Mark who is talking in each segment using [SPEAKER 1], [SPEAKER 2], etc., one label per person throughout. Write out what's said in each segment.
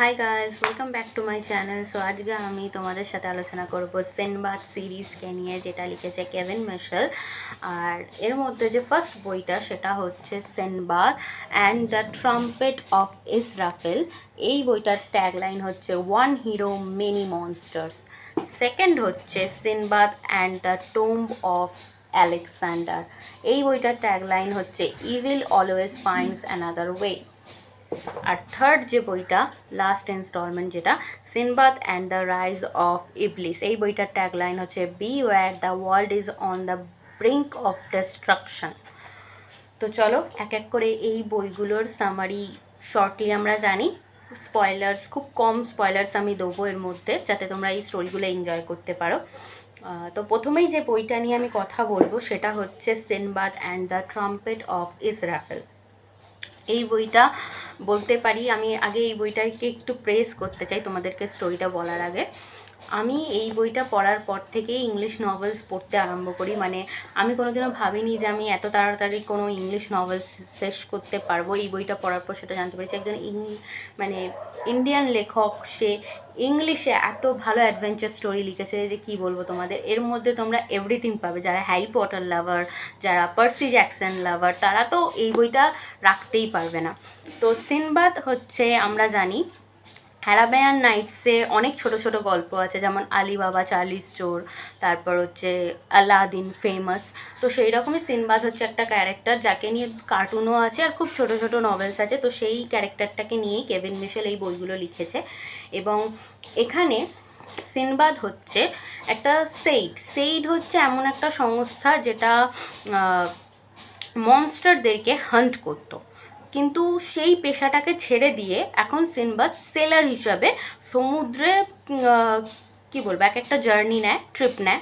[SPEAKER 1] Hi guys welcome back to my channel so আজকে আমি তোমাদের সাথে আলোচনা করব সেনবাদ সিরিজকে নিয়ে, যেটা লিখেছে কেভিন মিশেল আর এর মধ্যে যে ফার্স্ট বইটা, সেটা হচ্ছে Sinbad and the trumpet of Israfel এই বইটার ট্যাগলাইন হচ্ছে one hero many monsters second হচ্ছে Sinbad and the tomb of Alexander এই বইটার ট্যাগলাইন হচ্ছে evil always finds another way আর থার্ড যে বইটা লাস্ট ইনস্টলমেন্ট যেটা Sinbad and the rise of Iblis এই বইটার ট্যাগলাইন হচ্ছে beware the world is on the brink of destruction তো চলো, এক এক করে এই বইগুলোর সামারি শর্টলি আমরা জানি। স্পয়লার্স খুব কম স্পয়লার্স আমি দেবো এর মধ্যে, যাতে তোমরা এই স্টোরিগুলো এনজয় করতে পারো। তো প্রথমেই যে বইটা নিয়ে আমি কথা বলব, সেটা হচ্ছে Sinbad and the trumpet of Israfel এই বইটা বলতে পারি। আমি আগে এই বইটাকে একটু প্রেস করতে চাই তোমাদেরকে স্টোরিটা বলার আগে। আমি এই বইটা পড়ার পর থেকেই ইংলিশ নভেলস পড়তে আরম্ভ করি। মানে আমি কোনোদিনও ভাবিনি যে আমি এত তাড়াতাড়ি কোনো ইংলিশ নভেলস শেষ করতে পারব। এই বইটা পড়ার পর সেটা জানতে পেরেছি। একজন ইং মানে ইন্ডিয়ান লেখক, সে ইংলিশে এত ভালো অ্যাডভেঞ্চার স্টোরি লিখেছে যে কি বলব তোমাদের? এর মধ্যে তোমরা এভরিথিং পাবে। যারা হ্যারি পটার লাভার যারা পার্সি জ্যাকসন লাভার তারা তো এই বইটা রাখতেই পারবে না। তো সিনবাদ হচ্ছে, আমরা জানি হ্যারাবায়ান নাইটসে অনেক ছোট ছোট গল্প আছে, যেমন আলিবাবা, চার্লিস চোর তারপর হচ্ছে আলাদিন ফেমাস। তো সেই রকমই সিনবাদ হচ্ছে একটা ক্যারেক্টার যাকে নিয়ে কার্টুনও আছে আর খুব ছোট ছোট নভেলস আছে। তো সেই ক্যারেক্টারটাকে নিয়েই কেভিন মিশেল এই বইগুলো লিখেছে। এবং এখানে সিনবাদ হচ্ছে একটা সেইড। সেইড হচ্ছে এমন একটা সংস্থা যেটা মনস্টারদেরকে হান্ট করতো। কিন্তু সেই পেশাটাকে ছেড়ে দিয়ে এখন সিনবাদ সেলার হিসাবে সমুদ্রে কি বলব, এক একটা জার্নি নেয় ট্রিপ নেয়।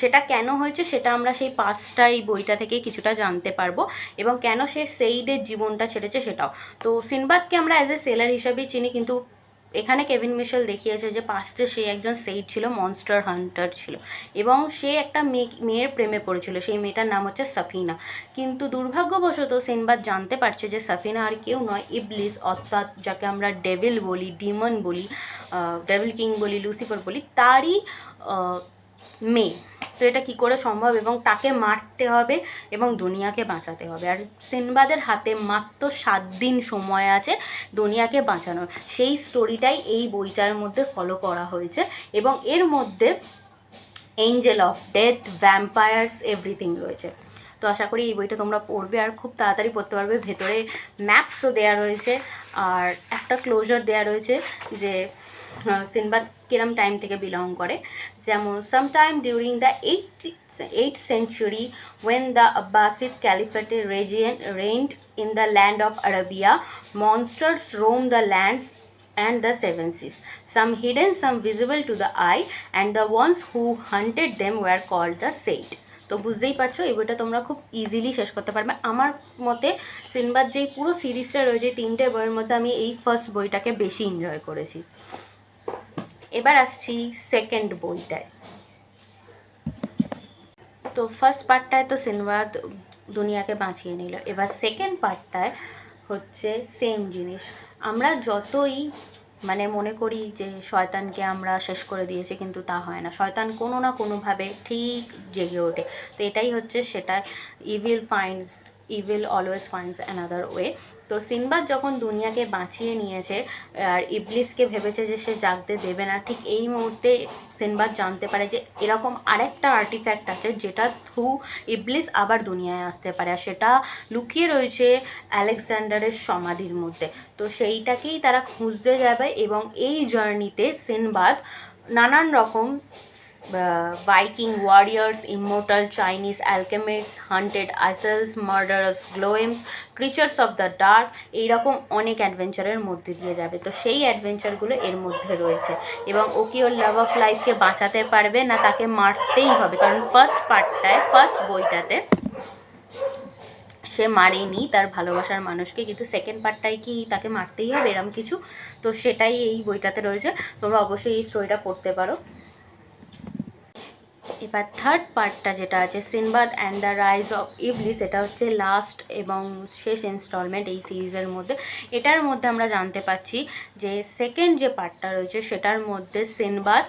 [SPEAKER 1] সেটা কেন হয়েছে সেটা আমরা সেই পাঁচটা এই বইটা থেকে কিছুটা জানতে পারব এবং কেন সে সেইডের জীবনটা ছেড়েছে সেটাও। তো সিনবাদকে আমরা অ্যাজ এ সেলার হিসাবেই চিনি, কিন্তু এখানে কেভিন মিশেল দেখিয়েছে যে পাস্টে সে একজন সেইড ছিল মনস্টার হান্টার ছিল। এবং সে একটা মেয়ে, মেয়ের প্রেমে পড়েছিল, সেই মেয়েটার নাম হচ্ছে সাফিনা। কিন্তু দুর্ভাগ্যবশত সেনবাদ জানতে পারছে যে সাফিনা আর কেউ নয়, ইবলিস অর্থাৎ যাকে আমরা ডেভিল বলি ডিমন বলি ডেভিল কিং বলি লুসিফার বলি, তারই মেয়ে। তো এটা কি করে সম্ভব এবং তাকে মারতে হবে এবং দুনিয়াকে বাঁচাতে হবে। আর সিনবাদের হাতে মাত্র সাত দিন সময় আছে দুনিয়াকে বাঁচানোর। সেই স্টোরিটাই এই বইটার মধ্যে ফলো করা হয়েছে এবং এর মধ্যে angel of death vampires everything রয়েছে। তো আশা করি এই বইটা তোমরা পড়বে আর খুব তাড়াতাড়ি পড়তে পারবে। ভেতরে ম্যাপসও দেওয়া রয়েছে। আর একটা ক্লোজার দেওয়া রয়েছে যে সিনবাদ কিরম টাইম থেকে বিলং করে? যেমন some time during the eight eight century when the Abbasid ক্যালিফেটের region reigned in the land of Arabia monsters roam the lands and the seven seas some hidden some visible to the eye and the ones who hunted them were called the saint তো বুঝতেই পারছ, এই বইটা তোমরা খুব easily শেষ করতে পারবে। আমার মতে, সিনবাদ যেই পুরো সিরিজটা রয়েছে তিনটে বইয়ের মধ্যে আমি এই ফার্স্ট বইটাকে বেশি এনজয় করেছি। এবার আসছি সেকেন্ড বইটায়। তো ফার্স্ট পার্টটায় তো সিনবাদ দুনিয়াকে বাঁচিয়ে নিল। এবার সেকেন্ড পার্টটায় হচ্ছে সেম জিনিস। আমরা যতই মানে মনে করি যে শয়তানকে আমরা শেষ করে দিয়েছি, কিন্তু তা হয় না। শয়তান কোনো না কোনোভাবে ঠিক জেগে ওঠে। তো এটাই হচ্ছে সেটা evil finds evil always finds another way তো সিনবাদ যখন দুনিয়াকে বাঁচিয়ে নিয়েছে, আর ইবলিসকে ভেবেছে যে সে জাগতে দেবে না, ঠিক এই মুহূর্তে সিনবাদ জানতে পারে যে এরকম আরেকটা আর্টিফ্যাক্ট আছে যেটা থ্রু ইবলিস আবার দুনিয়ায় আসতে পারে, আর সেটা লুকিয়ে রয়েছে আলেকজান্ডারের সমাধির মধ্যে। তো সেইটাকেই তারা খুঁজতে যাবে এবং এই জার্নিতে সিনবাদ নানান রকম Viking warriors immortal Chinese alchemist haunted isles murderous golems creatures of the dark এইরকম অনেক অ্যাডভেঞ্চারের মধ্যে দিয়ে যাবে। তো সেই অ্যাডভেঞ্চারগুলো এর মধ্যে রয়েছে। এবং ও ওর লাভ অফ লাইফকে বাঁচাতে পারবে না, তাকে মারতেই হবে। কারণ ফার্স্ট পার্টটায় ফার্স্ট বইটাতে সে মারেনি তার ভালোবাসার মানুষকে। কিন্তু সেকেন্ড পার্টটায় কি তাকে মারতেই হবে, এরম কিছু? তো সেটাই এই বইটাতে রয়েছে। তোমরা অবশ্যই এই স্টোরিটা পড়তে পারো। এবার থার্ড পার্টটা যেটা আছে, Sinbad and the rise of Iblis এটা হচ্ছে লাস্ট এবং শেষ ইনস্টলমেন্ট এই সিরিজের মধ্যে। এটার মধ্যে আমরা জানতে পাচ্ছি যে সেকেন্ড যে পার্টটা রয়েছে, সেটার মধ্যে সিনবাদ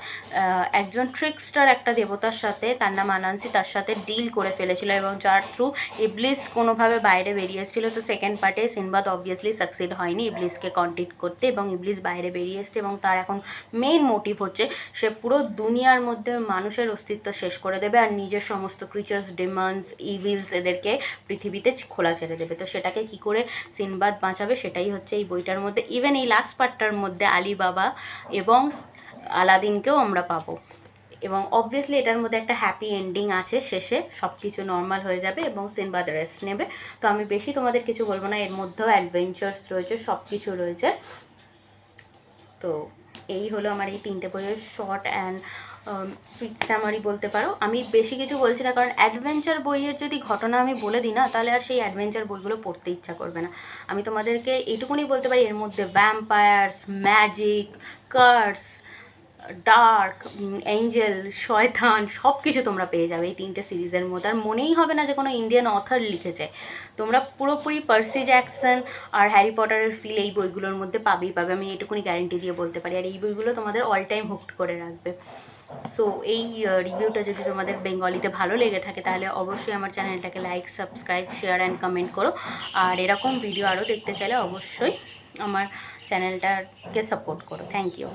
[SPEAKER 1] একজন ট্রিকস্টার একটা দেবতার সাথে, তার নাম আনান্সি, তার সাথে ডিল করে ফেলেছিল এবং যার থ্রু ইবলিস কোনোভাবে বাইরে বেরিয়ে এসেছিল। তো সেকেন্ড পার্টে সিনবাদ অবভিয়াসলি সাকসিড হয়নি ইবলিসকে কন্টিট করতে এবং ইবলিস বাইরে বেরিয়ে এসছে এবং তার এখন মেইন মোটিভ হচ্ছে, সে পুরো দুনিয়ার মধ্যে মানুষের অস্তিত্ব শেষ করে দেবে আর নিজের সমস্ত ক্রিচার্স ডিমান্স ইভিলস এদেরকে পৃথিবীতে খোলা ছেড়ে দেবে। তো সেটাকে কি করে সিনবাদ বাঁচাবে সেটাই হচ্ছে এই বইটার মধ্যে। ইভেন এই লাস্ট পার্টটার মধ্যে আলী বাবা এবং আলাদিনকেও আমরা পাবো। এবং অবভিয়াসলি এটার মধ্যে একটা হ্যাপি এন্ডিং আছে শেষে সব কিছু নর্মাল হয়ে যাবে এবং সিনবাদ রেস্ট নেবে। তো আমি বেশি তোমাদের কিছু বলব না, এর মধ্যেও অ্যাডভেঞ্চার্স রয়েছে সব কিছু রয়েছে। তো এই হলো আমার এই তিনটে বইয়ের শর্ট অ্যান্ড সুইট স্যামারি বলতে পারো। আমি বেশি কিছু বলছি না, কারণ অ্যাডভেঞ্চার বইয়ের যদি ঘটনা আমি বলে দিই না, তাহলে আর সেই অ্যাডভেঞ্চার বইগুলো পড়তে ইচ্ছা করবে না। আমি তোমাদেরকে এইটুকুনি বলতে পারি, এর মধ্যে vampires magic curse dark angel শয়তান সব কিছু তোমরা পেয়ে যাবে এই তিনটে সিরিজের মধ্যে। আর মনেই হবে না যে কোনো ইন্ডিয়ান অথার লিখেছে। তোমরা পুরোপুরি পার্সি জ্যাকসন আর হ্যারি পটারের ফিল এই বইগুলোর মধ্যে পাবেই পাবে। আমি এইটুকুনি গ্যারেন্টি দিয়ে বলতে পারি। আর এই বইগুলো তোমাদের অল টাইম হুকড করে রাখবে। সো এই রিভিউটা যদি তোমাদের বেঙ্গলিতে ভালো লেগে থাকে, তাহলে অবশ্যই আমার চ্যানেলটাকে like subscribe share and comment করো। আর এরকম ভিডিও আরও দেখতে চাইলে অবশ্যই আমার চ্যানেলটাকে সাপোর্ট করো। Thank you